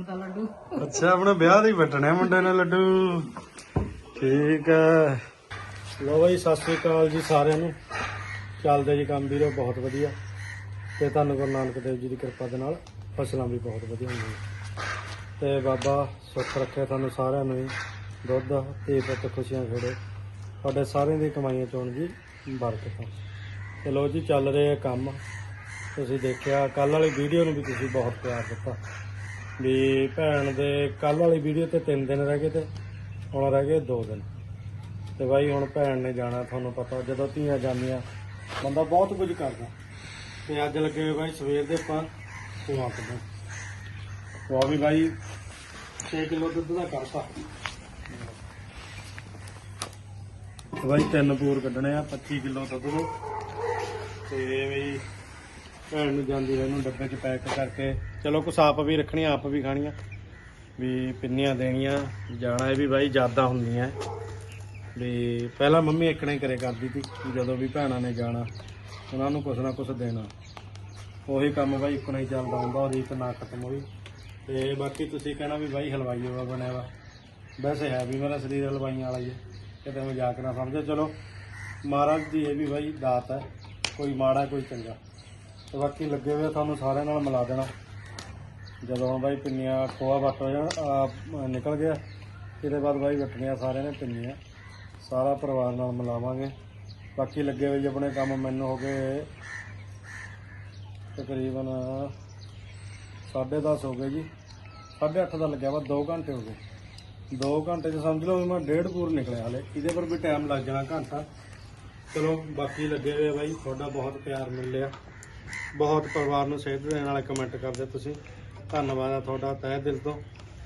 ਹੁਣ ਤਾਂ ਲੱਡੂ। ਅੱਛਾ, ਆਪਣੇ ਵਿਆਹ ਦੀ ਵਟਣੇ ਮੁੰਡੇ ਨੇ ਲੱਡੂ। ਠੀਕ ਹੈ ਲੋ ਬਾਈ, ਸਤਿ ਸ੍ਰੀ ਅਕਾਲ ਜੀ ਸਾਰਿਆਂ ਨੂੰ। ਚੱਲਦੇ ਜੀ ਕੰਮ ਵੀਰੋ, ਬਹੁਤ ਵਧੀਆ। ਤੇ ਤੁਹਾਨੂੰ ਗੁਰੂ ਨਾਨਕ ਦੇਵ ਜੀ ਦੀ ਕਿਰਪਾ ਦੇ ਨਾਲ ਫਸਲਾਂ ਵੀ ਬਹੁਤ ਵਧੀਆ ਹੁੰਦੀਆਂ ਤੇ ਬਾਬਾ, ਸੁੱਖ ਰੱਖੇ ਤੁਹਾਨੂੰ ਸਾਰਿਆਂ ਨੂੰ ਹੀ ਦੁੱਧ ਤੇ ਪੁੱਤ ਖੁਸ਼ੀਆਂ ਖੇੜੇ ਤੁਹਾਡੇ ਸਾਰਿਆਂ ਦੀ ਕਮਾਈਆਂ ਚੋਣ ਜੀ ਬਰਕਤ। ਤੇ ਲੋ ਜੀ, ਚੱਲ ਰਹੇ ਆ ਕੰਮ। ਤੁਸੀਂ ਦੇਖਿਆ ਕੱਲ ਵਾਲੀ ਵੀਡੀਓ ਨੂੰ ਵੀ ਤੁਸੀਂ ਬਹੁਤ ਪਿਆਰ ਦਿੱਤਾ। ਵੀ ਭੈਣ ਦੇ ਕੱਲ ਵਾਲੀ ਵੀਡੀਓ ਤੇ 3 ਦਿਨ ਰਹਿ ਗਏ ਤੇ ਹੁਣ ਰਹਿ ਗਏ 2 ਦਿਨ। ਤੇ ਬਾਈ ਹੁਣ ਭੈਣ ਨੇ ਜਾਣਾ, ਤੁਹਾਨੂੰ ਪਤਾ ਜਦੋਂ ਧੀਆਂ ਜਾਂਦੀਆਂ, ਬੰਦਾ ਬਹੁਤ ਕੁਝ ਕਰਦਾ। ਤੇ ਅੱਜ ਲੱਗੇ ਹੋਏ ਬਾਈ ਸਵੇਰ ਦੇ ਆਪਾਂ ਖੁਆ ਕੱਢਣ ਖੁਆ ਵੀ ਬਾਈ 6 ਕਿਲੋ ਦੁੱਧ ਦਾ ਕਰਤਾ। ਬਾਈ ਤਿੰਨ ਪੂਰ ਕੱਢਣੇ ਆ 25 ਕਿਲੋ ਦੁੱਧ ਦੇ। ਤੇ ਬਈ ਭੈਣ ਨੂੰ ਜਾਂਦੀ ਰਹੇ ਨੂੰ ਡੱਬੇ 'ਚ ਪੈਕ ਕਰਕੇ। ਚਲੋ, ਕੁਛ ਆਪ ਵੀ ਰੱਖਣੀਆਂ, ਆਪ ਵੀ ਖਾਣੀਆਂ। ਵੀ ਪਿੰਨੀਆਂ ਦੇਣੀਆਂ, ਜਾਣਾ ਇਹ ਵੀ ਬਾਈ, ਯਾਦਾਂ ਹੁੰਦੀਆਂ। ਵੀ ਪਹਿਲਾਂ ਮੰਮੀ ਇਕਣੇ ਕਰੇ ਕਰਦੀ ਸੀ, ਜਦੋਂ ਵੀ ਭੈਣਾਂ ਨੇ ਜਾਣਾ, ਉਹਨਾਂ ਨੂੰ ਕੁਛ ਨਾ ਕੁਛ ਦੇਣਾ। ਉਹੀ ਕੰਮ ਬਾਈ ਇਕਣਾ ਹੀ ਚੱਲਦਾ ਹੁੰਦਾ, ਉਹਦੀ ਇੱਕ ਨਾ ਖਤਮ ਹੋਈ। ਤੇ ਬਾਕੀ ਤੁਸੀਂ ਕਹਿਣਾ ਵੀ ਬਾਈ ਹਲਵਾਈ ਹੋਗਾ, ਬਣਿਆ ਵਾ। ਵੈਸੇ ਹੈ ਵੀ, ਮੇਰਾ ਸਰੀਰ ਹਲਵਾਈਆਂ ਵਾਲਾ ਹੀ ਹੈ। ਕਿਤੇ ਮਜ਼ਾਕ ਨਾ ਸਮਝੋ, ਚਲੋ। ਮਹਾਰਾਜ ਦੀ ਇਹ ਵੀ ਬਾਈ ਦਾਤ ਹੈ, ਕੋਈ ਮਾੜਾ, ਕੋਈ ਚੰਗਾ। ਤੇ ਬਾਕੀ ਲੱਗੇ ਹੋਏ ਆ ਤੁਹਾਨੂੰ ਸਾਰਿਆਂ ਨਾਲ ਮਿਲਾ ਦੇਣਾ। ਜਦੋਂ ਬਾਈ ਪਿੰਨੀਆਂ ਖੋਆ ਵੱਟ ਹੋ ਜਾਣ ਆ, ਨਿਕਲ ਗਿਆ ਇਹਦੇ ਬਾਅਦ ਬਾਈ ਵੱਟਣੀਆਂ ਸਾਰਿਆਂ ਨੇ ਪਿੰਨੀਆਂ। ਸਾਰਾ ਪਰਿਵਾਰ ਨਾਲ ਮਿਲਾਵਾਂਗੇ। ਬਾਕੀ ਲੱਗੇ ਹੋਏ ਜੀ ਆਪਣੇ ਕੰਮ ਮੈਨੂੰ ਹੋ ਗਏ ਤਕਰੀਬਨ 10:30 ਹੋ ਗਏ ਜੀ। 8:30 ਦਾ ਲੱਗਿਆ ਵਾ 2 ਘੰਟੇ ਹੋ ਗਏ। 2 ਘੰਟੇ ਚ ਸਮਝ ਲਓ ਵੀ ਮੈਂ ਡੇਢ ਪੂਰ ਨਿਕਲਿਆ ਹਲੇ। ਇਹਦੇ ਪਰ ਵੀ ਟਾਈਮ ਲੱਗ ਜਾਣਾ ਘੰਟਾ। ਚਲੋ ਬਾਕੀ ਲੱਗੇ ਹੋਏ ਆ ਬਾਈ ਤੁਹਾਡਾ ਬਹੁਤ ਪਿਆਰ ਮਿਲ ਲਿਆ ਬਹੁਤ ਪਰਿਵਾਰ ਨੂੰ ਸੇਧ ਦੇਣ ਵਾਲੇ ਕਮੈਂਟ ਕਰਦੇ ਤੁਸੀਂ। ਧੰਨਵਾਦ ਆ ਤੁਹਾਡਾ ਤਹਿ ਦਿਲ ਤੋਂ।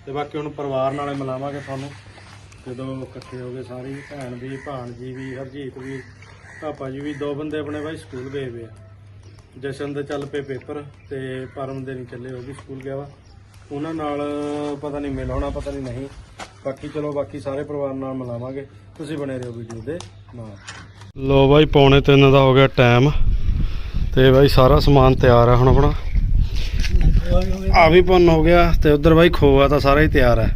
ਤੇ ਬਾਕੀ ਹੁਣ ਪਰਿਵਾਰ ਨਾਲੇ ਮਿਲਾਵਾਂਗੇ ਤੁਹਾਨੂੰ। ਜਦੋਂ ਇਕੱਠੇ ਹੋ ਗਏ ਸਾਰੀ ਭੈਣ ਵੀ ਭਾਣ ਜੀ ਵੀ, ਹਰਜੀਤ ਵੀ, ਪਾਪਾ ਜੀ ਵੀ, ਦੋ ਬੰਦੇ ਆਪਣੇ ਬਾਈ ਸਕੂਲ ਗਏ ਹੋਏ ਆ। ਜਸ਼ਨ ਦੇ ਚੱਲ ਪਏ ਪੇਪਰ ਤੇ ਪਰਮ ਦੇ ਨਹੀਂ ਚੱਲੇ, ਉਹ ਵੀ ਸਕੂਲ ਗਿਆ ਵਾ। ਉਹਨਾਂ ਨਾਲ ਪਤਾ ਨਹੀਂ ਮਿਲ ਹੋਣਾ, ਪਤਾ ਨਹੀਂ ਨਹੀਂ। ਬਾਕੀ ਚਲੋ, ਬਾਕੀ ਸਾਰੇ ਪਰਿਵਾਰ ਨਾਲ ਮਿਲਾਵਾਂਗੇ। ਤੁਸੀਂ ਬਣੇ ਰਹੋ ਵੀਡੀਓ ਦੇ ਨਾਲ। ਲੋ ਬਾਈ, ਪੌਣੇ 3 ਦਾ ਹੋ ਗਿਆ ਟਾਈਮ ਤੇ ਬਾਈ ਸਾਰਾ ਸਮਾਨ ਤਿਆਰ ਹੈ ਹੁਣ ਆਪਣਾ। ਆ ਵੀ ਭੁੰਨ ਹੋ ਗਿਆ ਤੇ ਉਧਰ ਬਾਈ ਖੋਆ ਤਾਂ ਸਾਰਾ ਹੀ ਤਿਆਰ ਹੈ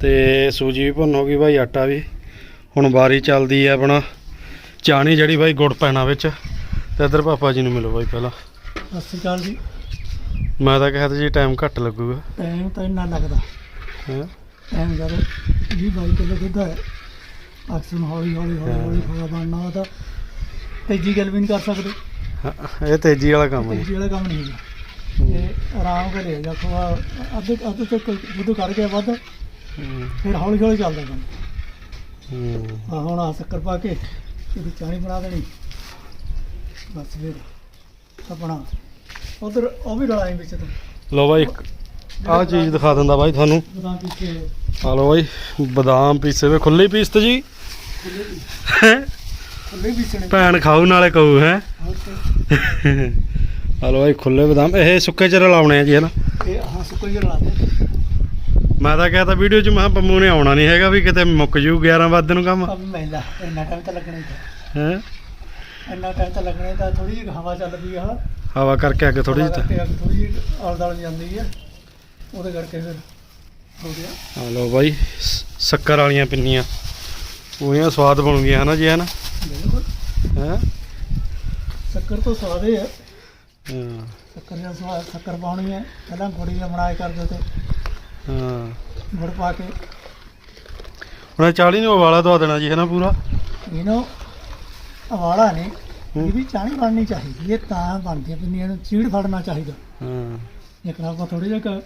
ਤੇ ਸੂਜੀ ਵੀ ਭੁੰਨ ਹੋ ਗਈ ਬਾਈ ਆਟਾ ਵੀ। ਹੁਣ ਵਾਰੀ ਚੱਲਦੀ ਹੈ ਆਪਣਾ ਚਾਣੀ ਜਿਹੜੀ ਬਾਈ ਗੁੜ ਪੈਣਾ ਵਿੱਚ। ਤੇ ਇੱਧਰ ਪਾਪਾ ਜੀ ਨੂੰ ਮਿਲੋ ਬਾਈ ਪਹਿਲਾਂ। ਸਤਿ ਸ਼੍ਰੀ ਅਕਾਲ ਜੀ। ਮੈਂ ਤਾਂ ਕਿਹਾ ਤਾ ਜੀ ਟਾਈਮ ਘੱਟ ਲੱਗੂਗਾ। ਟਾਈਮ ਤਾਂ ਇੰਨਾ ਲੱਗਦਾ। ਹੈਂ? ਟਾਈਮ ਜਦ 20 22 ਕਿਲੋ ਦੁੱਧ ਹੈ। ਅਕਸਰ ਹੌਲੀ ਹੌਲੀ ਹੌਲੀ ਹੌਲੀ ਖੋਆ ਬਣਨਾ ਉਹਦਾ ਤੇਜ਼ੀ ਗੱਲ ਵੀ ਨਹੀਂ ਕਰ ਸਕਦੇ। ਹਾਂ, ਇਹ ਤੇਜ਼ੀ ਵਾਲਾ ਕੰਮ ਨਹੀਂ ਤੇਜ਼ੀ ਵਾਲਾ ਕੰਮ ਨਹੀਂ ਹੈਗਾ। ਤੇ ਆਰਾਮ ਕਰੇ ਜਾਂ ਖੋਆ ਅੱਧੇ ਅੱਧੇ ਤੱਕ ਦੁੱਧ ਕੱਢ ਕੇ ਵੱਧ ਫਿਰ ਹੌਲੀ ਹੌਲੀ ਚੱਲਦਾ ਕੰਮ। ਹੂੰ। ਆ ਹੁਣ ਆ ਸ਼ੱਕਰ ਪਾ ਕੇ ਇਹਦੀ ਚਾਣੀ ਬਣਾ ਦੇਣੀ। ਬਸ ਫਿਰ ਆਪਣਾ ਉਧਰ ਉਹ ਵੀ ਰਲਾਈ ਵਿੱਚ ਤਾਂ। ਲੋ ਬਾਈ ਆਹ ਚੀਜ਼ ਦਿਖਾ ਦਿੰਦਾ ਬਾਈ ਤੁਹਾਨੂੰ। ਬਦਾਮ ਪਿੱਛੇ ਆ ਲੋ ਬਾਈ ਬਦਾਮ ਪੀਸੇ ਵੇ ਖੁੱਲੇ ਪੀਸਤ ਜੀ। ਹੈਂ? ਭੈਣ ਖਾਊ ਨਾਲੇ ਕਹੂ ਹੈ। ਹੋਰ ਤੇ ਆ ਲੋ ਬਾਈ ਖੁੱਲੇ ਬਦਾਮ। ਇਹ ਸੁੱਕੇ ਚ ਰਲਾਉਣੇ ਆ ਜੀ ਹਨਾ ਇਹ ਹਾਂ ਸੁੱਕਾ ਹੀ ਰਲਾ ਦੇ ਮੈਂ ਤਾਂ ਕਹਿ ਤਾ ਵੀਡੀਓ 'ਚ ਮੈਂ ਪੰਮੂ ਨੇ ਆਉਣਾ ਨਹੀਂ ਹੈਗਾ ਵੀ ਕਿਤੇ ਮੁੱਕ ਜੂ 11 ਵਜੇ ਨੂੰ ਕੰਮ। ਅਬ ਮਹਿਲਾ ਇੰਨਾ ਟਾਈਮ ਤਾਂ ਲੱਗਣਾ ਹੀ ਤਾਂ। ਹੈ? ਇੰਨਾ ਟਾਈਮ ਤਾਂ ਲੱਗਣਾ ਹੀ ਤਾਂ ਥੋੜੀ ਜਿਹੀ ਹਵਾ ਚੱਲ ਪਈ ਆ। ਹਵਾ ਕਰਕੇ ਅੱਗੇ ਥੋੜੀ ਜਿਹੀ ਥੋੜੀ ਜਿਹੀ ਆਲ ਦਾਲ ਜਾਂਦੀ ਆ। ਉਹਦੇ ਕਰਕੇ ਫਿਰ ਹੋ ਗਿਆ। ਆ ਲੋ ਬਾਈ ਸ਼ੱਕਰ ਵਾਲੀਆਂ ਪਿੰਨੀਆਂ। ਪੂਰੀਆਂ ਸਵਾਦ ਬਣੂਗੀਆਂ ਹਨਾ ਜੀ ਹਨਾ ਬਿਲਕੁਲ। ਹੈ? ਸ਼ੱਕਰ ਤੋਂ ਸਵਾਦੇ ਆ ਹਾਂ। ਸ਼ੱਕਰ ਦਾ ਸਵਾਦ ਸ਼ੱਕਰ ਪਾਉਣੀ ਹੈ। ਪਹਿਲਾਂ ਗੁੜੀ ਦਾ ਬਣਾਏ ਕਰਦੇ ਤੇ ਹਾਂ। ਗੁੜ ਪਾ ਕੇ। ਹੁਣ 40 ਨੂੰ ਉਬਾਲਾ ਦਵਾ ਦੇਣਾ ਜੀ ਹਨਾ ਪੂਰਾ? ਇਹਨੂੰ ਅਵਾਲਾ ਨਹੀਂ ਇਹਦੀ ਚਾਣੀ ਬਣਨੀ ਚਾਹੀਦੀ ਇਹ ਤਾਂ ਬਣਦੀ ਪਿੰਨੀਆਂ ਨੂੰ ਚੀੜ ਫੜਨਾ ਚਾਹੀਦਾ। ਹਾਂ। ਜੇਕਰ ਆਪਾਂ ਥੋੜੀ ਜਿਹਾ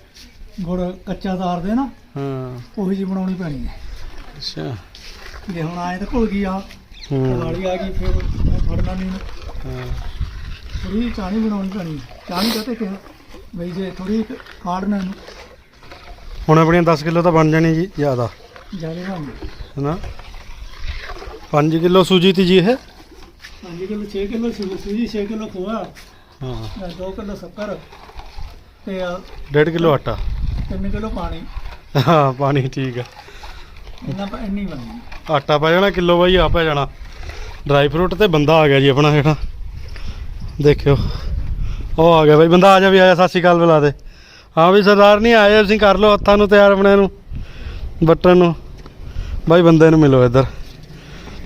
ਗੁੜ ਕੱਚਾ ਤਾਰਦੇ ਨਾ ਹਾਂ। ਉਹੀ ਜੀ ਬਣਾਉਣੀ ਪੈਣੀ ਹੈ। ਅੱਛਾ। ਜੇ ਹੁਣ ਆਏ ਤਾਂ ਘੁਲ ਗਈ ਆ। ਹੂੰ ਵਾਲੀ ਆ ਗਈ ਫਿਰ ਫੜਨਾ ਨਹੀਂ। ਹਾਂ। ਥੋੜੀ ਚਾਣੀ ਬਣਾਉਣੀ ਪੈਣੀ। ਚਾਣੀ ਕਹਤੇ ਕਿ ਬਈ ਜੇ ਥੋੜੀ ਕਾੜਨਾ ਇਹਨੂੰ। ਹੁਣ ਆਪਣੀਆਂ 10 ਕਿਲੋ ਤਾਂ ਬਣ ਜਾਣੀ ਜੀ ਜ਼ਿਆਦਾ। ਜ਼ਿਆਦਾ ਬਣਨੀ ਹਨਾ? 5 ਕਿਲੋ ਸੂਜੀ ਤੀ ਜੀ ਇਹ? 5 ਕਿਲੋ 6 ਕਿਲੋ ਸੂਜੀ 6 ਕਿਲੋ ਖੋਆ। ਹਾਂ। 2 ਕਿਲੋ ਸ਼ੱਕਰ ਤੇ 1.5 ਕਿਲੋ ਆਟਾ। 3 ਕਿਲੋ ਪਾਣੀ। ਹਾਂ ਪਾਣੀ ਠੀਕ ਆ। ਇੰਨਾ ਪ- ਇੰਨੀ ਬਣਨੀ ਆਟਾ ਪੈ ਜਾਣਾ ਕਿਲੋ ਬਾਈ ਆ ਪੈ ਜਾਣਾ। ਡਰਾਈ ਫਰੂਟ ਤੇ ਬੰਦਾ ਆ ਗਿਆ ਜੀ ਆਪਣਾ ਜਿਹੜਾ ਦੇਖਿਓ। ਉਹ ਆ ਗਿਆ ਬਾਈ ਬੰਦਾ ਆ ਜਾ ਵੀ ਆ ਜਾ ਸਤਿ ਸ਼੍ਰੀ ਅਕਾਲ ਬੁਲਾ ਦੇ। ਹਾਂ ਵੀ ਸਰਦਾਰ ਨਹੀਂ ਆਏ ਅਸੀਂ ਕਰ ਲਓ ਹੱਥਾਂ ਨੂੰ ਤਿਆਰ ਆਪਣੇ ਨੂੰ ਬੱਟਣ ਨੂੰ। ਬਾਈ ਬੰਦੇ ਨੂੰ ਮਿਲੋ ਇੱਧਰ।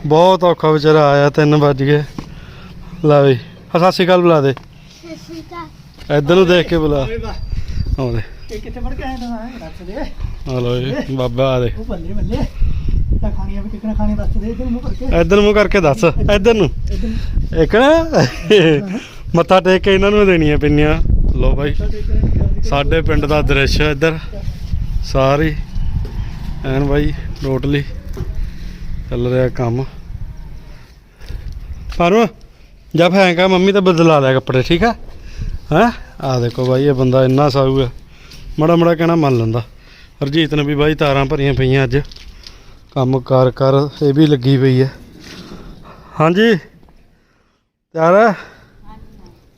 ਬਹੁਤ ਔਖਾ ਵਿਚਾਰਾ ਆਇਆ 3 ਵੱਜ ਗਏ। ਲਾ ਬਈ ਆ ਸਤਿ ਸ਼੍ਰੀ ਅਕਾਲ ਬੁਲਾ ਦੇ। ਇੱਧਰ ਨੂੰ ਦੇਖ ਕੇ ਬੁਲਾ। ਆਉਂਦੇ। ਇਹ ਕਿੱਥੇ ਫੜ ਕੇ ਆਇਆ ਤਾਂ? ਦੱਸ ਦੇ। ਆ ਲੋ ਜੀ ਬਾਬਾ ਆ ਦੇ। ਉਹ ਬੱਲੇ ਬੱਲੇ। ਤਾਂ ਖਾਣੀਆਂ ਵੀ ਕਿੱਕਣਾ ਖਾਣੀਆਂ ਦੱਸ ਦੇ ਇਧਰ ਮੂੰਹ ਕਰਕੇ। ਇੱਧਰ ਮੂੰਹ ਕਰਕੇ ਦੱਸ ਇੱਧਰ। ਨੂੰ। ਇਧਰ ਇੱਕ ਨਾ ਮੱਥਾ ਟੇਕ ਕੇ ਇਹਨਾਂ ਨੂੰ ਦੇਣੀਆਂ ਪਿੰਨੀਆਂ। ਲੋ ਬਾਈ ਸਾਡੇ ਪਿੰਡ ਦਾ ਦ੍ਰਿਸ਼ ਹੈ ਇੱਧਰ। ਸਾਰੀ। ਐਨ ਬਾਈ ਟੋਟਲੀ ਚੱਲ ਰਿਹਾ ਕੰਮ। ਪਰਮ ਜਦ ਹੈਗਾ ਮੰਮੀ ਤਾਂ ਬਦਲਾ ਲਿਆ ਕੱਪੜੇ ਠੀਕ ਆ? ਹੈਂ? ਆ ਦੇਖੋ ਬਾਈ ਇਹ ਬੰਦਾ ਇੰਨਾ ਸਾਊ ਹੈ ਮੜਾ ਮੜਾ ਕਹਿਣਾ ਮੰਨ ਲੈਂਦਾ। ਹਰਜੀਤ ਨੇ ਵੀ ਬਾਈ ਤਾਰਾਂ ਭਰੀਆਂ ਪਈਆਂ ਅੱਜ। ਕੰਮ ਕਰ ਕਰ, ਇਹ ਵੀ ਲੱਗੀ ਪਈ ਹੈ ਹਾਂਜੀ? ਤਿਆਰ ਹੈ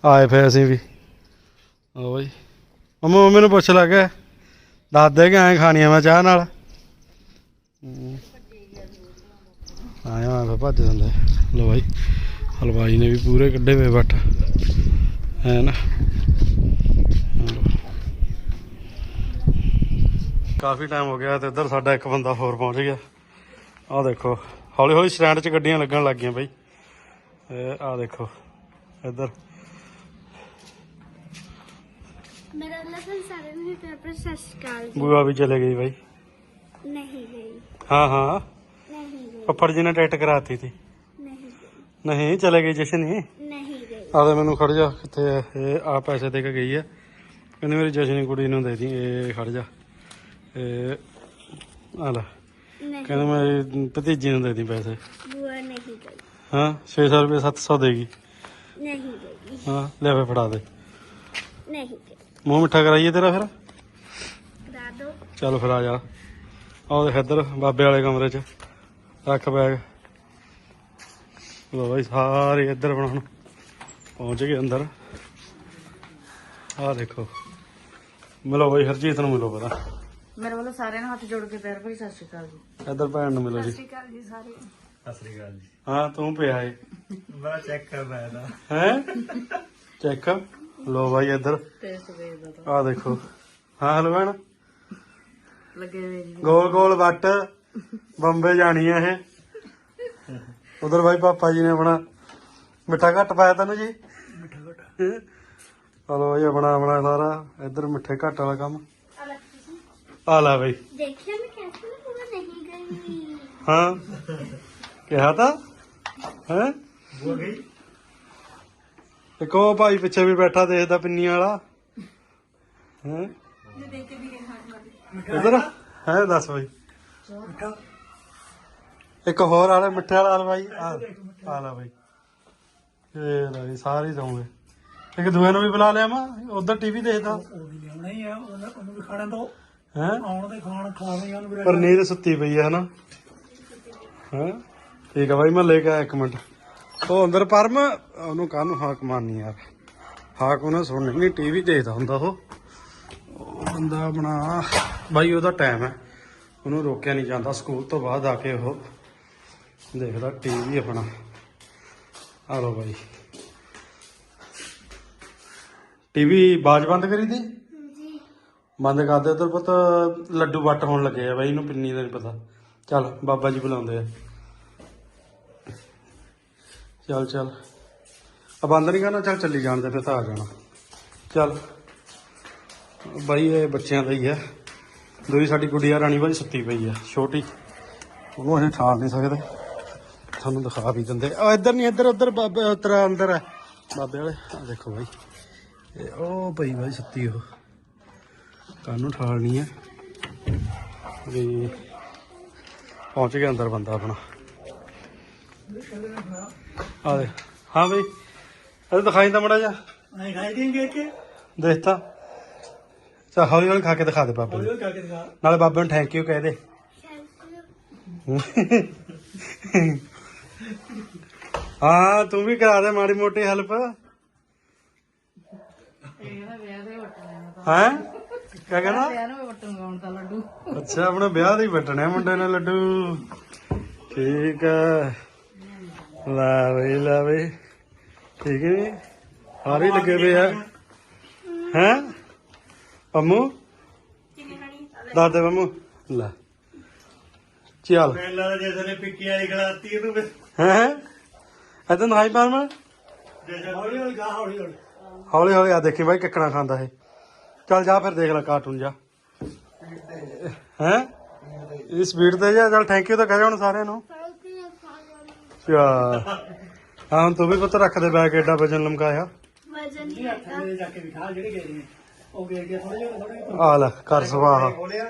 ਆਏ ਫੇ ਅਸੀਂ ਵੀ। ਆ ਬਾਈ। ਮੰਮਾ, ਮੰਮੀ ਨੂੰ ਪੁੱਛ ਲੱਗੇ ਦੱਸ ਦੇ ਕਿ ਐਂ ਖਾਣੀਆਂ ਮੈਂ ਚਾਹ ਨਾਲ? ਹਮ। ਆਇਆ ਮੈਂ ਭੱਜ ਦਿੰਦੇ ਲੋ ਬਾਈ। ਹਲਵਾਈ ਨੇ ਵੀ ਪੂਰੇ ਕੱਢੇ ਵੇ ਬੱਟ ਹੈ ਨਾ ਲਓ। ਕਾਫੀ ਟਾਈਮ ਹੋ ਗਿਆ ਤੇ ਇੱਧਰ ਸਾਡਾ ਇੱਕ ਬੰਦਾ ਹੋਰ ਪਹੁੰਚ ਗਿਆ। ਆਹ ਦੇਖੋ ਹੌਲੀ ਹੌਲੀ ਸਟੈਂਡ 'ਚ ਗੱਡੀਆਂ ਲੱਗਣ ਲੱਗ ਗਈਆਂ ਬਈ। ਇਹ ਆਹ ਦੇਖੋ ਇੱਧਰ। ਮੇਰਾ ਲਸਨ ਸਾਰੇ ਨੂੰ ਤੇ ਪਰ ਸਤਿ ਸ਼੍ਰੀ ਅਕਾਲ ਜੀ। ਬੂਆ ਵੀ ਚਲੇ ਗਈ ਬਾਈ। ਨਹੀਂ ਗਈ। ਹਾਂ ਹਾਂ। ਨਹੀਂ ਗਈ। ਪੱਪੜ ਜੀ ਨੇ ਟਿਕਟ ਕਰਾਤੀ ਸੀ। ਨਹੀਂ ਗਈ। ਨਹੀਂ ਚਲੇ ਗਈ ਜਸ਼ਨ ਹੀ ਨਹੀਂ ਗਈ। ਆਦੇ ਮੈਨੂੰ ਖੜ ਜਾ ਕਿੱਥੇ ਆ? ਇਹ ਆ ਪੈਸੇ ਦੇ ਕੇ ਗਈ ਹੈ ਕਹਿੰਦੀ ਮੇਰੀ ਜਸ਼ਨੀ ਕੁੜੀ ਨੂੰ ਦੇ ਦੀ ਇਹ ਖੜ ਜਾ। ਇਹ ਆ ਲੈ। ਨਹੀਂ। ਕਹਿੰਦੇ ਮੇਰੀ ਭਤੀਜੀ ਨੂੰ ਦੇ ਦੀ ਪੈਸੇ। ਬੁਆ ਨਹੀਂ ਗਈ ਹਾਂ 600 ਰੁਪਏ 700 ਦੇਗੀ। ਨਹੀਂ ਗਈ ਹਾਂ ਲੈ ਫੇ ਫੜਾ ਦੇ। ਨਹੀਂ ਗਈ ਮੂੰਹ ਮਿੱਠਾ ਕਰਾਈਏ ਤੇਰਾ ਫਿਰ? ਚੱਲ ਫਿਰ ਆ ਜਾ ਆਹ ਦੇਖ ਇੱਧਰ ਬਾਬੇ ਵਾਲੇ ਕਮਰੇ 'ਚ। ਰੱਖ ਬੈਗ। ਲੋ ਬਾਈ ਸਾਰੇ ਇੱਧਰ ਬਣਾਉਣ। ਪਹੁੰਚ ਗਏ ਅੰਦਰ। ਆਹ ਦੇਖੋ। ਮਿਲੋ ਬਾਈ ਹਰਜੀਤ ਨੂੰ ਮਿਲੋ ਪਤਾ ਮੇਰੇ ਵੱਲੋਂ ਸਾਰਿਆਂ ਨੂੰ ਹੱਥ ਜੋੜ ਕੇ ਪੈਰ ਭਰੀ ਸਤਿ ਸ਼੍ਰੀ ਅਕਾਲ ਜੀ। ਇੱਧਰ ਭੈਣ ਨੂੰ ਮਿਲੋ ਜੀ। ਸਤਿ ਸ਼੍ਰੀ ਅਕਾਲ ਜੀ ਸਾਰੇ। ਹਾਂ ਤੂੰ ਪਿਆ ਏ। ਮੈਂ ਚੈੱਕ ਕਰਨਾ ਇਹਦਾ। ਹੈ? ਚੈੱਕ ਲੋ ਬਾਈ ਇੱਧਰ। ਟੇਸਟ ਵੇਚਦਾ ਤਾਂ। ਆਹ ਦੇਖੋ। ਹਾਂ ਹਲੋ ਭੈਣ। ਲੱਗੇ ਹੋਏ ਜੀ। ਗੋਲ ਗੋਲ ਵੱਟ। ਬੰਬੇ ਜਾਣੀ ਆ ਇਹ। ਉਧਰ ਬਾਈ ਪਾਪਾ ਜੀ ਨੇ ਆਪਣਾ ਮਿੱਠਾ ਘੱਟ ਪਾਇਆ ਤੈਨੂੰ ਜੀ? ਚਲੋ ਇਹ ਆਪਣਾ ਆਪਣਾ ਸਾਰਾ। ਇੱਧਰ ਮਿੱਠੇ ਘੱਟ ਵਾਲਾ ਕੰਮ। ਆ ਲੈ ਬਈ ਦੇਖਿਆ ਮੈਂ कैसे ना पूरा नहीं गई ਹਾਂ ਕਿਹਾ ਤਾਂ ਹੈ ਹੋ ਗਈ ਇੱਕ ਉਹ ਭਾਈ ਪਿੱਛੇ ਵੀ ਬੈਠਾ ਦੇਖਦਾ ਪਿੰਨੀਆਂ ਵਾਲਾ ਹੈ ਇਧਰ ਹੈ ਦੱਸ ਬਈ ਮਿੱਠਾ ਇੱਕ ਹੋਰ ਆਲੇ ਮਿੱਠੇ ਵਾਲਾ ਹਲਵਾਈ ਆ ਆ ਲੈ ਬਾਈ ਇਹ ਲੈ ਜੀ ਸਾਰੇ ਜਾਉਂਗੇ ਇੱਕ ਦੂਏ ਨੂੰ ਵੀ ਬੁਲਾ ਲਿਆ ਮੈਂ ਉਧਰ ਟੀਵੀ ਦੇਖਦਾ ਉਹ ਵੀ ਲਿਆਉਣਾ ਹੀ ਆ ਉਹਨੂੰ ਉਹਨੂੰ ਵੀ ਖਾਣਾ ਦੋ ਹੈ? ਆਉਣ ਦੇ ਖਾਣ ਖਾਣੇ ਉਹਨੂੰ ਵੀ ਪਰ ਨੀਂਦ ਸੁੱਤੀ ਪਈ ਹੈ ਹਨਾ? ਹਾਂ? ਠੀਕ ਆ ਬਾਈ ਮੈਂ ਲੈ ਕੇ ਆਇਆ ਇੱਕ ਮਿੰਟ। ਉਹ ਅੰਦਰ ਪਰਮ ਉਹਨੂੰ ਕਾਹਨੂੰ ਹਾਕ ਮਾਰਨੀ ਯਾਰ। ਹਾਕ ਉਹਨੇ ਸੁਣਨੀ ਨਹੀਂ ਟੀਵੀ ਦੇਖਦਾ ਹੁੰਦਾ ਉਹ। ਉਹ ਬੰਦਾ ਆਪਣਾ ਬਾਈ ਉਹਦਾ ਟਾਈਮ ਹੈ। ਉਹਨੂੰ ਰੋਕਿਆ ਨਹੀਂ ਜਾਂਦਾ ਸਕੂਲ ਤੋਂ ਬਾਅਦ ਆ ਕੇ ਉਹ ਦੇਖਦਾ ਟੀਵੀ ਆਪਣਾ। ਆ ਲੋ ਬਾਈ। ਟੀਵੀ ਬਾਜ ਬੰਦ ਕਰੀ ਦੀ ਬੰਦ ਕਰ ਦੇ ਉਧਰ ਪਤਾ, ਲੱਡੂ ਵੱਟ ਹੋਣ ਲੱਗੇ ਆ ਬਾਈ ਇਹਨੂੰ ਪਿੰਨੀ ਦਾ ਨਹੀਂ ਪਤਾ। ਚੱਲ, ਬਾਬਾ ਜੀ ਬੁਲਾਉਂਦੇ ਆ। ਚੱਲ ਚੱਲ। ਆ ਬੰਦ ਨਹੀਂ ਕਰਨਾ, ਚੱਲ ਚੱਲੀ ਜਾਣ ਦੇ, ਫਿਰ ਤਾਂ ਆ ਜਾਣਾ। ਚੱਲ। ਬਾਈ, ਇਹ ਬੱਚਿਆਂ ਦਾ ਹੀ ਹੈ ਦੂਰੀ ਸਾਡੀ ਗੁੜੀਆ ਰਾਣੀ ਬਾਈ, ਸੁੱਤੀ ਪਈ ਆ, ਛੋਟੀ। ਉਹਨੂੰ ਅਸੀਂ ਠਾਲ ਨਹੀਂ ਸਕਦੇ। ਤੁਹਾਨੂੰ ਦਿਖਾ ਵੀ ਦਿੰਦੇ। ਆ ਇੱਧਰ ਨਹੀਂ ਇੱਧਰ, ਉੱਧਰ, ਬਾਬੇ ਤੇਰਾ ਅੰਦਰ ਹੈ ਬਾਬੇ ਵਾਲੇ, ਆ ਦੇਖੋ ਬਾਈ। ਇਹ ਉਹ ਪਈ ਬਾਈ, ਸੁੱਤੀ ਉਹ। ਕਾਨੂੰ ਠਾਲਣੀ ਹੈ ਵੀ ਪਹੁੰਚ ਗਿਆ ਅੰਦਰ ਬੰਦਾ ਆਪਣਾ। ਆ ਦੇ ਹਾਂ ਬਈ ਇਹ ਦਿਖਾਈ ਤਾਂ ਮੜਾ ਜਾ ਐਂ ਖਾਈ ਦੇਂਗੇ ਕਿ? ਦੇਖ ਤਾਂ। ਚਾ ਹੌਲੀ ਹੌਲੀ ਖਾ ਕੇ ਦਿਖਾ ਦੇ ਬਾਬੇ ਹੌਲੀ ਨੂੰ ਹੌਲੀ ਕਰਕੇ ਦਿਖਾ। ਨਾਲੇ ਬਾਬੇ ਨੂੰ ਥੈਂਕ ਯੂ ਕਹਿ ਦੇ। ਹਾਂ ਤੂੰ ਵੀ ਕਰਾ ਦੇ ਮਾੜੀ ਮੋਟੀ ਹੈਲਪ ਇਹ ਨਾ ਵਿਆਹ ਦੇ ਵਟਣਾ ਹੈ? ਕਿਆ ਕਹਿੰਦਾ? ਵਿਆਹ ਨੂੰ ਵਟਣ ਗਾਉਣ ਦਾ ਲੱਡੂ। ਅੱਛਾ ਆਪਣੇ ਵਿਆਹ ਦੇ ਹੀ ਵੱਟਣੇ ਆ ਮੁੰਡੇ ਨੇ ਲੱਡੂ। ਠੀਕ ਹੈ ਲੈ ਬਈ ਲੈ ਬਈ ਠੀਕ ਹੈ ਸਾਰੇ ਲੱਗੇ ਪਏ ਆ। ਹੈ? ਪੰਮੂ? ਦੱਸ ਦੇ ਪੰਮੂ। ਲੈ। ਚੱਲ। ਮੇਲਾ ਜਿਸ ਨੇ ਪਿੱਕੀ ਵਾਲੀ ਖਲਾਤੀ ਇਹਨੂੰ ਹੈ? ਇਦਾਂ ਨਾਈ ਪਾਰਮਾ ਹੌਲੀ ਹੌਲੀ ਗਾ ਹੌਲੀ ਹੌਲੀ। ਹੌਲੀ ਹੌਲੀ ਆ ਦੇਖੀ ਬਾਈ ਕਿੱਕਣਾ ਖਾਂਦਾ ਇਹ। ਚੱਲ ਜਾ ਫਿਰ ਦੇਖ ਲੈ ਕਾਰਟੂਨ ਜਾ। ਹੈ? ਇਹ ਸਪੀਡ ਤੇ ਜਾ ਚੱਲ ਥੈਂਕ ਯੂ ਤਾਂ ਕਹਿ ਹੁਣ ਸਾਰਿਆਂ ਨੂੰ। ਚਾ ਹਾਂ ਹੁਣ ਤੂੰ ਵੀ ਪੁੱਤ ਰੱਖ ਦੇ ਬੈਗ ਏਡਾ ਵਜਨ ਲਮਕਾਇਆ। ਵਜਨ ਨਹੀਂ ਹੈਗਾ। ਥੱਲੇ ਜਾ ਕੇ ਵਿਖਾ ਜਿਹੜੇ ਗਏ ਨੇ। ਉਹ ਗਏ ਗਏ ਥੋੜੇ ਜਿਹਾ ਥੋੜੇ ਜਿਹਾ ਆ ਲੈ ਕਰ ਸਵਾਹ। ਖੋਲਿਆ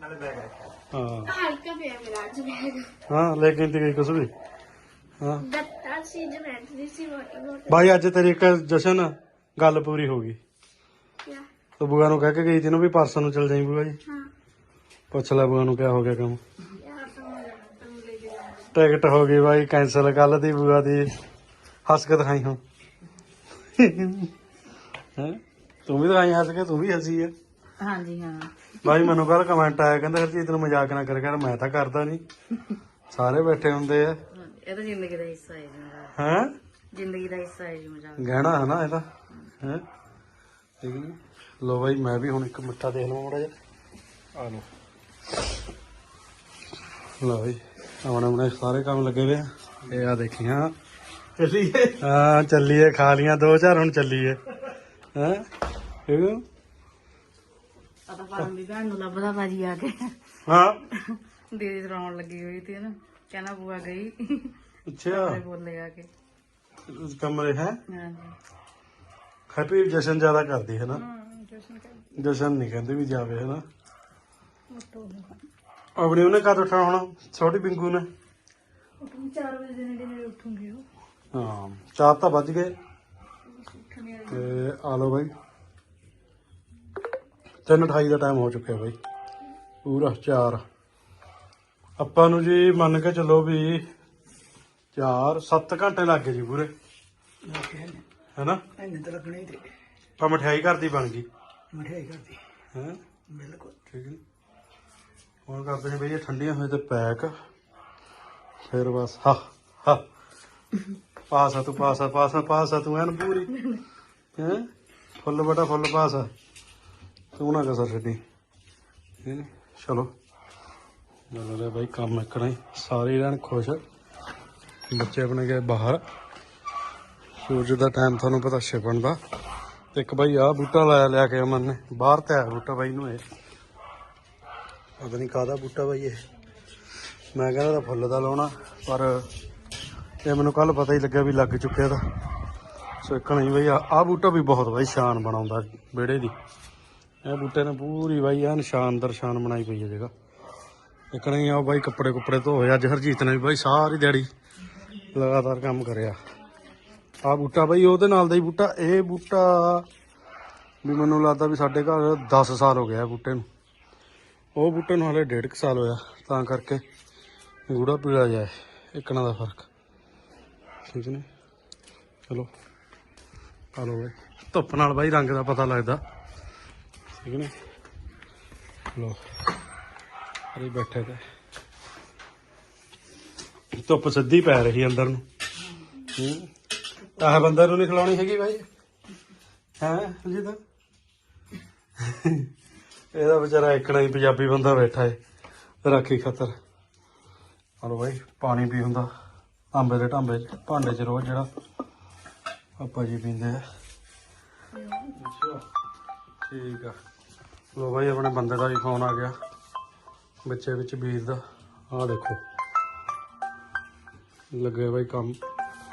ਨਾਲੇ ਬੈਗ ਰੱਖਿਆ। ਹਾਂ। ਹਲਕਾ ਪਿਆ ਮੇਰਾ ਅੱਜ ਬੈਗ ਹਾਂ ਲੈ ਕੇ ਤੇ ਕੁਛ ਵੀ। ਹਾਂ। ਦੱਤਾ ਸੀ ਜਮੈਂਟਰੀ ਸੀ ਮੋਟੀ ਮੋਟੀ ਬਾਈ ਅੱਜ ਤੇਰੀ ਇੱਕ ਜਸ਼ਨ ਗੱਲ ਪੂਰੀ ਹੋ ਗਈ। ਤੂੰ ਬੁਆ ਨੂੰ ਕਹਿ ਕੇ ਗਈ ਤੈਨੂੰ ਵੀ ਪਰਸੋਂ ਨੂੰ ਚਲ ਜਾਈਂ ਬੁਆ ਜੀ। ਹਾਂ। ਪੁੱਛ ਲੈ ਬੁਆ ਨੂੰ ਕਿਆ ਹੋ ਗਿਆ ਕੰਮ। ਯਾਰ ਤਾਂ ਮੈਂ ਤੈਨੂੰ ਲੈ ਕੇ ਟਿਕਟ ਹੋ ਗਈ ਬਾਈ ਕੈਂਸਲ ਕੱਲ ਦੀ ਬੁਆ ਦੀ। ਹੱਸ ਕੇ ਦਿਖਾਈ ਹੁਣ। ਹੈ? ਤੂੰ ਵੀ ਦਿਖਾਈ ਹੱਸ ਕੇ ਤੂੰ ਵੀ ਹੱਸੀ ਹੈ ਹਾਂਜੀ ਹਾਂ। ਬਾਈ ਮੈਨੂੰ ਕੱਲ ਕਮੈਂਟ ਆਇਆ ਕਹਿੰਦਾ ਹਰਜੀਤ ਨੂੰ ਮਜ਼ਾਕ ਨਾ ਕਰ ਕਰ ਮੈਂ ਤਾਂ ਕਰਦਾ ਨਹੀਂ ਸਾਰੇ ਬੈਠੇ ਹੁੰਦੇ ਆ। ਇਹ ਤਾਂ ਜ਼ਿੰਦਗੀ ਦਾ ਹਿੱਸਾ ਹੈ ਜੀ ਹੈ? ਜ਼ਿੰਦਗੀ ਦਾ ਹਿੱਸਾ ਹੈ ਜੀ ਮਜ਼ਾਕ। ਗਹਿਣਾ ਹੈ ਨਾ ਇਹਦਾ ਹੈ? ਠੀਕ ਨੀ? ਲੋ ਬਾਈ ਮੈਂ ਵੀ ਹੁਣ ਇੱਕ ਮਿੱਠਾ ਦੇਖ ਲਵਾਂ ਮੜਾ ਜਿਹਾ। ਆ ਲੋ ਲੋ ਬਾਈ ਆਉਣੇ ਆਪਣੇ ਸਾਰੇ ਕੰਮ ਲੱਗੇ ਹੋਏ ਆ। ਇਹ ਆ ਦੇਖੀਆਂ ਚੱਲੀਏ। ਹਾਂ ਚੱਲੀਏ ਖਾ ਲੀਆਂ ਦੋ ਚਾਰ ਹੁਣ ਚੱਲੀਏ। ਹੈ? ਠੀਕ ਆ? ਪਤਾ ਪਾਣ ਦੀ ਭੈਣ ਨੂੰ ਲੱਭਦਾ ਬਾਜੀ ਆ ਕੇ। ਹਾਂ। ਦੀਦੀ ਰੌਣ ਲੱਗੀ ਹੋਈ ਸੀ ਨਾ ਕਹਿੰਦਾ ਬੂਆ ਗਈ। ਅੱਛਾ। ਬੋਲੇ ਆ ਕੇ। ਕਮਰੇ ਹੈ? ਹਾਂਜੀ। ਹੈਪੀ ਜਸ਼ਨ ਜ਼ਿਆਦਾ ਕਰਦੀ ਹੈ ਨਾ। ਹਾਂ। ਜਸ਼ਨ ਜਸ਼ਨ ਨਹੀਂ ਕਹਿੰਦੇ ਵੀ ਜਾਵੇ ਹੈ ਨਾ ਆਪਣੀ ਉਹਨੇ ਕਦ ਉੱਠਣਾ ਹੁਣ? ਛੋਟੀ ਬਿੰਗੂ ਨੇ। ਉੱਠੂ 4 ਵਜੇ ਦੇ ਨੇੜੇ ਨੇੜੇ ਉੱਠੂਗੀ ਉਹ। ਹਾਂ ਚਾਰ ਤਾਂ ਵੱਜ ਗਏ। ਤੇ ਆ ਲਓ ਬਾਈ। 3:28 ਦਾ ਟਾਈਮ ਹੋ ਚੁੱਕਿਆ ਬਾਈ। ਪੂਰਾ 4 ਆਪਾਂ ਨੂੰ ਜੀ ਮੰਨ ਕੇ ਚੱਲੋ ਵੀ 4 7 ਘੰਟੇ ਲੱਗ ਗਏ ਜੀ ਪੂਰੇ। ਹੈਨਾ? ਐਨੇ ਤਾਂ ਲੱਗਣੇ ਤੇ। ਤਾਂ ਮਠਿਆਈ ਘਰ ਦੀ ਬਣ ਗਈ। ਮਠਿਆਈ ਕਰਦੀ ਹੈ? ਬਿਲਕੁਲ। ਠੀਕ ਹੈ ਹੁਣ ਕਰਦੇ ਨੇ ਬਈ ਇਹ ਠੰਡੀਆਂ ਹੋਏ ਤੇ ਪੈਕ। ਫਿਰ ਬਸ ਹਾ ਹਾ। ਪਾਸਾ ਤੂੰ ਪਾਸਾ ਪਾਸਾ ਪਾਸਾ ਤੂੰ ਐਨ ਪੂਰੀ। ਹੈ? ਫੁੱਲ ਬਟਾ ਫੁੱਲ ਪਾਸਾ। ਤੂੰ ਨਾ ਕਸਰ ਛੱਡੀ। ਨੀ? ਚਲੋ। ਚਲੋ ਲੈ ਬਾਈ ਕੰਮ ਇਕਣਾ ਹੀ। ਸਾਰੇ ਰਹਿਣ ਖੁਸ਼। ਬੱਚੇ ਆਪਣੇ ਗਏ ਬਾਹਰ। ਸੂਰਜ ਦਾ ਟਾਈਮ ਤੁਹਾਨੂੰ ਪਤਾ ਛਿਪਣ ਦਾ। ਤੇ ਇੱਕ ਬਾਈ ਆ ਬੂਟਾ ਲਾਇਆ ਲਿਆ ਕੇ ਅਮਨ ਨੇ, ਬਾਹਰ ਤੇ ਆਇਆ ਬੂਟਾ ਬਾਈ ਨੂੰ ਇਹ। ਪਤਾ ਨਹੀਂ ਕਾਹਦਾ ਬੂਟਾ ਬਾਈ ਇਹ। ਮੈਂ ਕਹਿੰਦਾ ਤਾਂ ਫੁੱਲ ਦਾ ਲਾਉਣਾ, ਪਰ ਇਹ ਮੈਨੂੰ ਕੱਲ ਪਤਾ ਹੀ ਲੱਗਿਆ ਵੀ ਲੱਗ ਚੁੱਕਿਆ ਦਾ ਸੋ ਇੱਕ ਨਹੀਂ ਬਈ ਆ ਬੂਟਾ ਵੀ ਬਹੁਤ ਬਾਈ ਸ਼ਾਨ ਬਣਾਉਂਦਾ ਵਿਹੜੇ ਦੀ। ਇਹ ਬੂਟੇ ਨੇ ਪੂਰੀ ਬਾਈ ਐਨ ਸ਼ਾਨਦਾਰ ਸ਼ਾਨ ਬਣਾਈ ਪਈ ਹੈ ਜਗ੍ਹਾ। ਇੱਕ ਨਹੀਂ ਆ ਬਾਈ ਕੱਪੜੇ ਕੁੱਪੜੇ ਧੋਏ, ਅੱਜ ਹਰਜੀਤ ਨੇ ਵੀ ਬਾਈ ਸਾਰੀ ਦਿਹਾੜੀ ਲਗਾਤਾਰ ਕੰਮ ਕਰਿਆ। ਆ ਬੂਟਾ ਬਾਈ, ਉਹਦੇ ਨਾਲ ਦਾ ਹੀ ਬੂਟਾ। ਇਹ ਬੂਟਾ ਵੀ ਮੈਨੂੰ ਲੱਗਦਾ ਵੀ ਸਾਡੇ ਘਰ 10 ਸਾਲ ਹੋ ਗਿਆ ਬੂਟੇ ਨੂੰ। ਉਹ ਬੂਟੇ ਨੂੰ ਹਲੇ ਡੇਢ ਕੁ ਸਾਲ ਹੋਇਆ, ਤਾਂ ਕਰਕੇ ਗੂੜਾ ਪੀੜਾ ਜਾਏ ਇੱਕਣਾ ਦਾ ਫ਼ਰਕ। ਠੀਕ ਨੇ? ਚਲੋ, ਆ ਲਓ ਬਾਈ। ਧੁੱਪ ਨਾਲ ਬਾਈ ਰੰਗ ਦਾ ਪਤਾ ਲੱਗਦਾ। ਠੀਕ ਨੇ? ਲੋ ਅਰੇ ਬੈਠੇ ਤੇ। ਧੁੱਪ ਸਿੱਧੀ ਪੈ ਰਹੀ ਅੰਦਰ ਨੂੰ। ਹੂੰ। ਆਹ ਬੰਦਰ ਨੂੰ ਨਹੀਂ ਖਿਲਾਉਣੀ ਹੈਗੀ ਬਾਈ। ਹੈ ਜੀ ਤਾਂ ਇਹਦਾ ਵਿਚਾਰਾ ਇਕਣਾ ਹੀ ਪੰਜਾਬੀ ਬੰਦਾ ਬੈਠਾ ਏ, ਰਾਖੀ ਖਤਰ। ਹਲੋ ਬਾਈ, ਪਾਣੀ ਪੀ ਹੁੰਦਾ, ਤਾਂਬੇ ਦੇ ਢਾਂਬੇ ਚ, ਭਾਂਡੇ ਚ ਰੋਜ਼ ਜਿਹੜਾ ਆਪਾਂ ਜੀ ਪੀਂਦੇ ਆ। ਠੀਕ ਆ। ਲੋ ਬਾਈ, ਆਪਣੇ ਬੰਦੇ ਦਾ ਵੀ ਫੋਨ ਆ ਗਿਆ ਬੱਚੇ ਵਿੱਚ ਵੀਰ ਦਾ ਆਹ ਦੇਖੋ। ਲੱਗੇ ਬਾਈ ਕੰਮ।